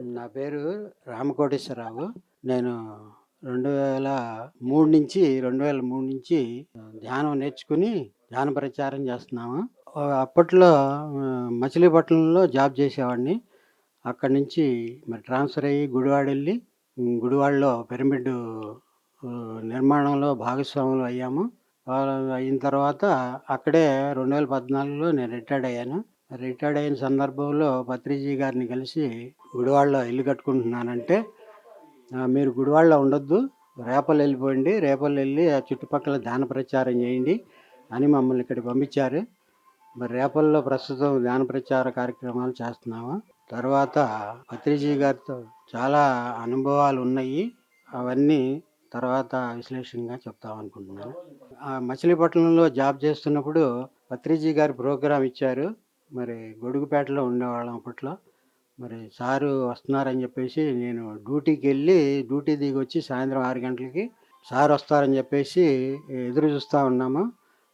నా పేరు రామకోటేశ్వరరావు. నేను రెండు వేల మూడు నుంచి రెండు వేల మూడు నుంచి ధ్యానం నేర్చుకుని ధ్యాన ప్రచారం చేస్తున్నాము. అప్పట్లో మచిలీపట్నంలో జాబ్ చేసేవాడిని. అక్కడి నుంచి మరి ట్రాన్స్ఫర్ అయ్యి గుడివాడ వెళ్ళి గుడివాడలో పిరమిడ్ నిర్మాణంలో భాగస్వాములు అయ్యాము. అయిన తర్వాత అక్కడే రెండు వేల పద్నాలుగులో నేను రిటైర్డ్ అయ్యాను. రిటైర్డ్ అయిన సందర్భంలో పత్రిజీ గారిని కలిసి గుడివాడలో ఇల్లు కట్టుకుంటున్నానంటే మీరు గుడివాడలో ఉండొద్దు రేపలు వెళ్ళిపోండి రేపలు వెళ్ళి ఆ చుట్టుపక్కల ధ్యాన ప్రచారం చేయండి అని మమ్మల్ని ఇక్కడికి పంపించారు. మరి రేపల్లో ప్రస్తుతం ధ్యాన ప్రచార కార్యక్రమాలు చేస్తున్నాము. తర్వాత పత్రిజీ గారితో చాలా అనుభవాలు ఉన్నాయి. అవన్నీ తర్వాత విశ్లేషణగా చెప్తాం అనుకుంటున్నాను. ఆ మచిలీపట్నంలో జాబ్ చేస్తున్నప్పుడు పత్రిజీ గారు ప్రోగ్రాం ఇచ్చారు. మరి గొడుగుపేటలో ఉండేవాళ్ళం అప్పట్లో. మరి సారు వస్తున్నారని చెప్పేసి నేను డ్యూటీకి వెళ్ళి డ్యూటీ దిగి వచ్చి సాయంత్రం ఆరు గంటలకి సార్ వస్తారని చెప్పేసి ఎదురు చూస్తూ ఉన్నాము.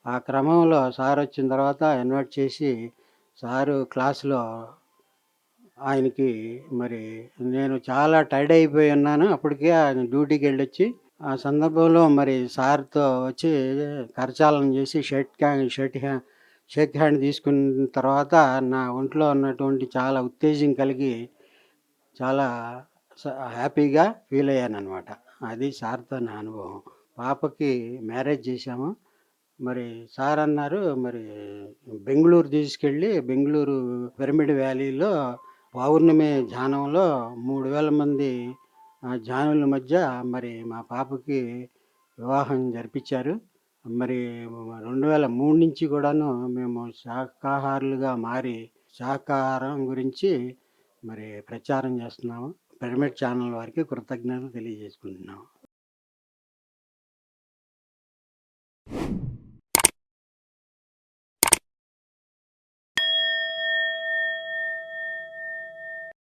ఆ క్రమంలో సార్ వచ్చిన తర్వాత ఇన్వైట్ చేసి సారు క్లాసులో ఆయనకి మరి నేను చాలా టైర్డ్ అయిపోయి ఉన్నాను. అప్పటికే ఆయన డ్యూటీకి వెళ్ళొచ్చి ఆ సందర్భంలో మరి సార్తో వచ్చి కరచాలనం చేసి shirt hand shirt hand shake hand తీసుకున్న తర్వాత నా ఒంట్లో ఉన్నటువంటి చాలా ఉత్తేజం కలిగి చాలా స- హ్యాపీగా ఫీల్ అయ్యాను అనమాట అది సార్తో నా అనుభవం. పాపకి మ్యారేజ్ చేశాము. మరి సార్ అన్నారు మరి బెంగళూరు తీసుకెళ్ళి బెంగళూరు పిరమిడ్ వ్యాలీలో పౌర్ణమి ధ్యానంలో మూడు వేల మంది ధ్యానుల మధ్య మరి మా పాపకి వివాహం జరిపించారు. మరి రెండు వేల మూడు నుంచి కూడాను మేము శాకాహారులుగా మారి శాకాహారం గురించి మరి ప్రచారం చేస్తున్నాము. పిరమిడ్ ఛానల్ వారికి కృతజ్ఞతలు తెలియజేసుకుంటున్నాము.